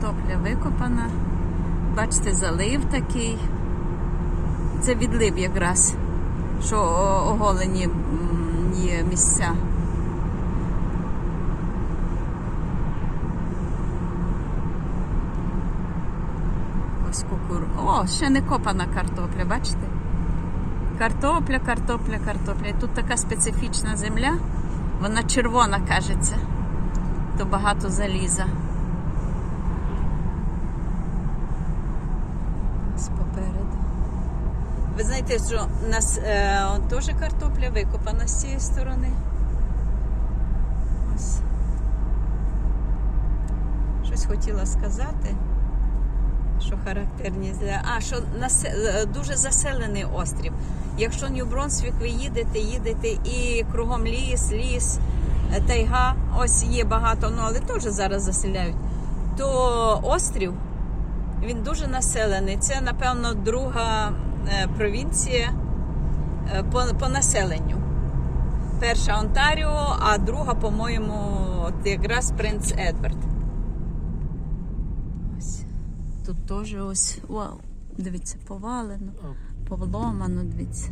картопля викопана. Бачите, залив такий. Це відлив якраз, що оголені є місця. Ось кукур. О, ще не копана картопля, бачите? Картопля, картопля, картопля. І тут така специфічна земля. Вона червона, кажеться. То багато заліза. Ось попереду. Ви знаєте, що у нас е, теж картопля викопана з цієї сторони. Ось. Щось хотіла сказати. Що характерні для. А, що насе... е, дуже заселений острів. Якщо Нью-Бронсвік ви їдете, їдете і кругом ліс, ліс, е, тайга, ось є багато, ну але теж зараз заселяють. То острів він дуже населений. Це, напевно, друга е, провінція е, по, по населенню. Перша Онтаріо, а друга, по-моєму, якраз Принц Едвард. Ось. Тут теж ось. Вау. Дивіться, повалено, повломано, дивіться.